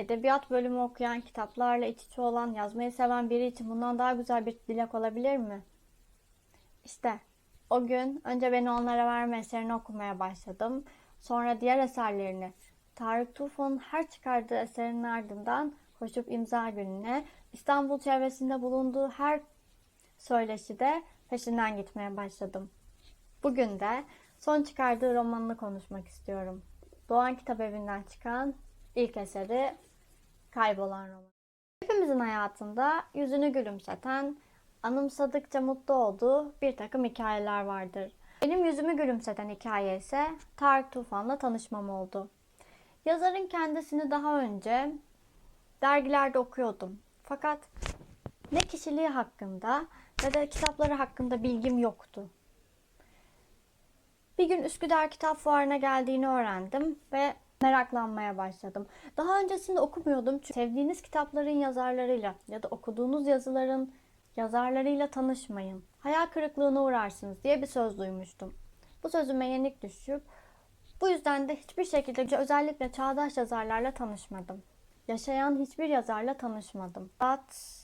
Edebiyat bölümü okuyan, kitaplarla iç içe olan, yazmayı seven biri için bundan daha güzel bir dilek olabilir mi? İşte o gün önce beni onlara verme eserini okumaya başladım. Sonra diğer eserlerini. Tarık Tufan'ın her çıkardığı eserin ardından koşup imza gününe, İstanbul çevresinde bulunduğu her söyleşide peşinden gitmeye başladım. Bugün de son çıkardığı romanını konuşmak istiyorum. Doğan Kitap Evi'nden çıkan ilk eseri Kaybolan Roman. Hepimizin hayatında yüzünü gülümseten, anımsadıkça mutlu olduğu bir takım hikayeler vardır. Benim yüzümü gülümseten hikaye ise Tarık Tufan'la tanışmam oldu. Yazarın kendisini daha önce dergilerde okuyordum. Fakat ne kişiliği hakkında ne de kitapları hakkında bilgim yoktu. Bir gün Üsküdar Kitap Fuarı'na geldiğini öğrendim ve meraklanmaya başladım. Daha öncesinde okumuyordum çünkü sevdiğiniz kitapların yazarlarıyla ya da okuduğunuz yazıların yazarlarıyla tanışmayın. Hayal kırıklığına uğrarsınız diye bir söz duymuştum. Bu sözüme yenik düşüp bu yüzden de hiçbir şekilde özellikle çağdaş yazarlarla tanışmadım. Yaşayan hiçbir yazarla tanışmadım. Saat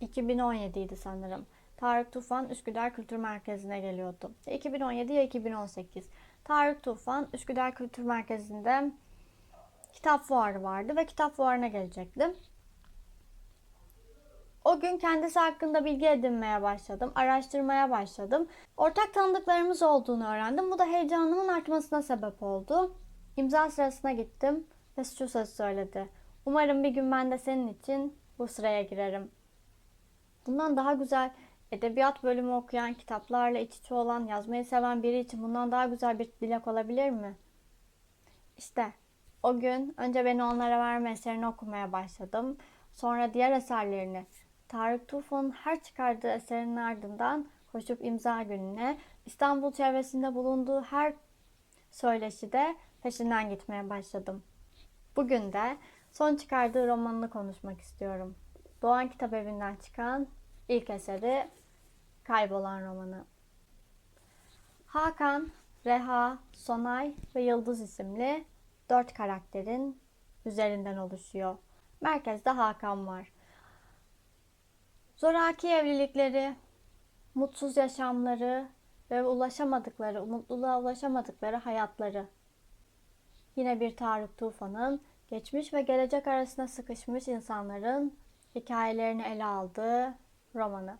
2017 idi sanırım. Tarık Tufan Üsküdar Kültür Merkezi'ne geliyordu. Ya 2017 ya 2018. Tarık Tufan Üsküdar Kültür Merkezi'nde kitap fuarı vardı ve kitap fuarına gelecektim. O gün kendisi hakkında bilgi edinmeye başladım, araştırmaya başladım. Ortak tanıdıklarımız olduğunu öğrendim. Bu da heyecanımın artmasına sebep oldu. İmza sırasına gittim ve şu söz söyledi. Umarım bir gün ben de senin için bu sıraya girerim. Bundan daha güzel edebiyat bölümü okuyan, kitaplarla iç içe olan, yazmayı seven biri için bundan daha güzel bir dilek olabilir mi? İşte o gün önce beni onlara verme eserini okumaya başladım. Sonra diğer eserlerini. Tarık Tufan'ın her çıkardığı eserin ardından koşup imza gününe, İstanbul çevresinde bulunduğu her söyleşide peşinden gitmeye başladım. Bugün de son çıkardığı romanını konuşmak istiyorum. Doğan Kitap Evi'nden çıkan ilk eseri Kaybolan romanı. Hakan, Reha, Sonay ve Yıldız isimli dört karakterin üzerinden oluşuyor. Merkezde Hakan var. Zoraki evlilikleri, mutsuz yaşamları ve ulaşamadıkları, mutluluğa ulaşamadıkları hayatları. Yine bir Tarık Tufan'ın geçmiş ve gelecek arasında sıkışmış insanların hikayelerini ele aldığı romanı.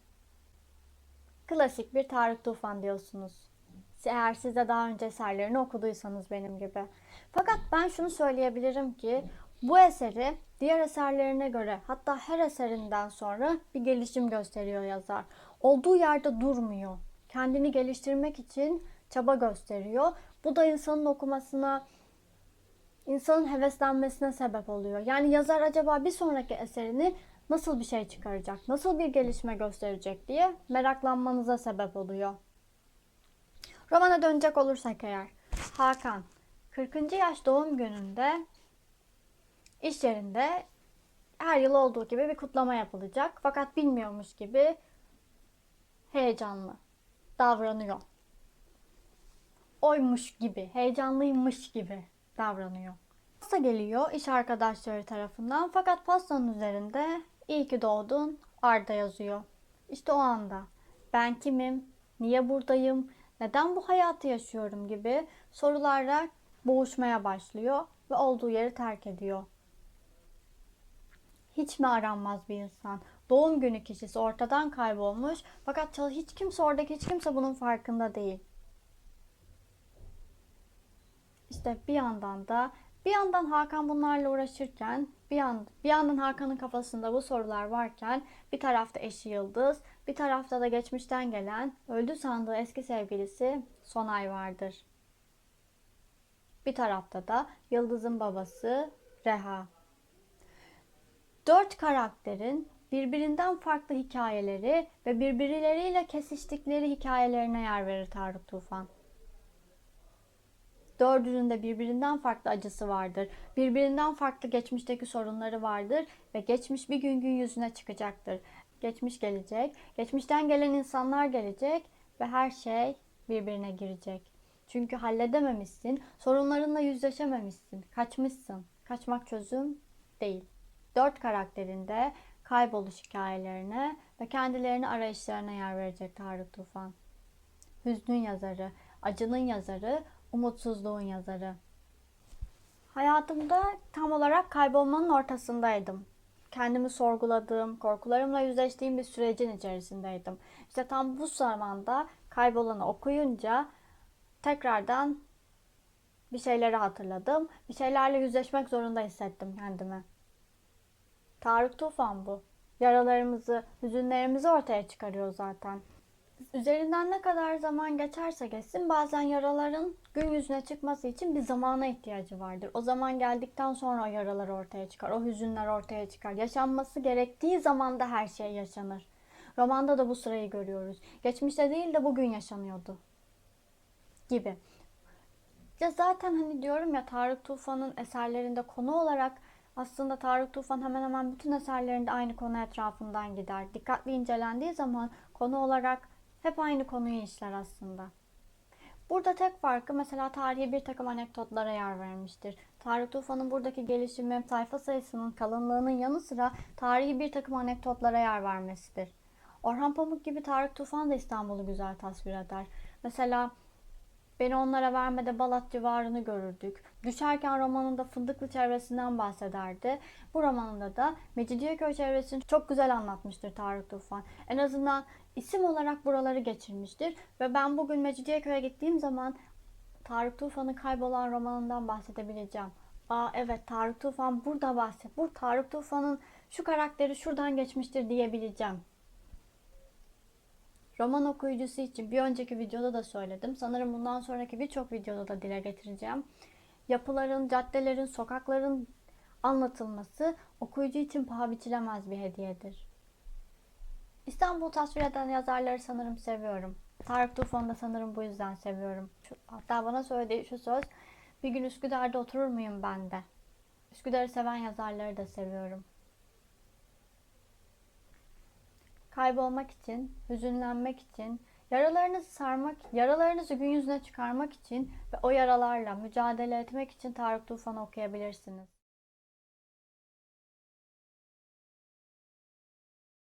Klasik bir Tarık Tufan diyorsunuz. Eğer siz de daha önce eserlerini okuduysanız benim gibi. Fakat ben şunu söyleyebilirim ki bu eseri diğer eserlerine göre hatta her eserinden sonra bir gelişim gösteriyor yazar. Olduğu yerde durmuyor. Kendini geliştirmek için çaba gösteriyor. Bu da insanın okumasına, insanın heveslenmesine sebep oluyor. Yani yazar acaba bir sonraki eserini nasıl bir şey çıkaracak, nasıl bir gelişme gösterecek diye meraklanmanıza sebep oluyor. Romana dönecek olursak eğer, Hakan 40. yaş doğum gününde iş yerinde her yıl olduğu gibi bir kutlama yapılacak. Fakat bilmiyormuş gibi heyecanlı davranıyor. Oymuş gibi, heyecanlıymış gibi davranıyor. Pasta geliyor iş arkadaşları tarafından fakat pastanın üzerinde iyi ki doğdun Arda yazıyor. İşte o anda ben kimim, niye buradayım, neden bu hayatı yaşıyorum gibi sorularla boğuşmaya başlıyor ve olduğu yeri terk ediyor. Hiç mi aranmaz bir insan? Doğum günü kişisi ortadan kaybolmuş fakat hiç kimse oradaki hiç kimse bunun farkında değil. İşte bir yandan da bir yandan Hakan bunlarla uğraşırken bir, yan, bir yandan Hakan'ın kafasında bu sorular varken bir tarafta eşi Yıldız, bir tarafta da geçmişten gelen öldü sandığı eski sevgilisi Sonay vardır. Bir tarafta da Yıldız'ın babası Reha. Dört karakterin birbirinden farklı hikayeleri ve birbirleriyle kesiştikleri hikayelerine yer verir Tarık Tufan. Dördünün de birbirinden farklı acısı vardır. Birbirinden farklı geçmişteki sorunları vardır ve geçmiş bir gün gün yüzüne çıkacaktır. Geçmiş gelecek, geçmişten gelen insanlar gelecek ve her şey birbirine girecek. Çünkü halledememişsin, sorunlarınla yüzleşememişsin, kaçmışsın. Kaçmak çözüm değil. Dört karakterinde kayboluş hikayelerine ve kendilerini arayışlarına yer verecek Tarık Tufan. Hüznün yazarı, acının yazarı, umutsuzluğun yazarı. Hayatımda tam olarak kaybolmanın ortasındaydım. Kendimi sorguladığım, korkularımla yüzleştiğim bir sürecin içerisindeydim. İşte tam bu zamanda kaybolanı okuyunca tekrardan bir şeyleri hatırladım. Bir şeylerle yüzleşmek zorunda hissettim kendimi. Tarık Tufan bu. Yaralarımızı, hüzünlerimizi ortaya çıkarıyor zaten. Üzerinden ne kadar zaman geçerse geçsin bazen yaraların gün yüzüne çıkması için bir zamana ihtiyacı vardır. O zaman geldikten sonra o yaralar ortaya çıkar, o hüzünler ortaya çıkar. Yaşanması gerektiği zamanda her şey yaşanır. Romanda da bu sırayı görüyoruz. Geçmişte değil de bugün yaşanıyordu. Gibi. Ya zaten hani diyorum ya Tarık Tufan'ın eserlerinde konu olarak aslında Tarık Tufan hemen hemen bütün eserlerinde aynı konu etrafından gider. Dikkatli incelendiği zaman konu olarak hep aynı konuyu işler aslında. Burada tek farkı mesela tarihi bir takım anekdotlara yer vermiştir. Tarık Tufan'ın buradaki gelişimi sayfa sayısının kalınlığının yanı sıra tarihi bir takım anekdotlara yer vermesidir. Orhan Pamuk gibi Tarık Tufan da İstanbul'u güzel tasvir eder. Mesela Beni onlara vermede Balat civarını görürdük. Düşerken romanında Fındıklı çevresinden bahsederdi. Bu romanında da Mecidiyeköy çevresini çok güzel anlatmıştır Tarık Tufan. En azından isim olarak buraları geçirmiştir. Ve ben bugün Mecidiyeköy'e gittiğim zaman Tarık Tufan'ın kaybolan romanından bahsedebileceğim. Aa evet Tarık Tufan burada bahset. Bu Tarık Tufan'ın şu karakteri şuradan geçmiştir diyebileceğim. Roman okuyucusu için bir önceki videoda da söyledim. Sanırım bundan sonraki birçok videoda da dile getireceğim. Yapıların, caddelerin, sokakların anlatılması okuyucu için paha biçilemez bir hediyedir. İstanbul tasvir eden yazarları sanırım seviyorum. Tarık Tufan'ı da sanırım bu yüzden seviyorum. Şu, hatta bana söylediği şu söz, bir gün Üsküdar'da oturur muyum ben de? Üsküdar'ı seven yazarları da seviyorum. kaybolmak için, hüzünlenmek için, yaralarınızı sarmak, yaralarınızı gün yüzüne çıkarmak için ve o yaralarla mücadele etmek için Tarık Tufan'ı okuyabilirsiniz.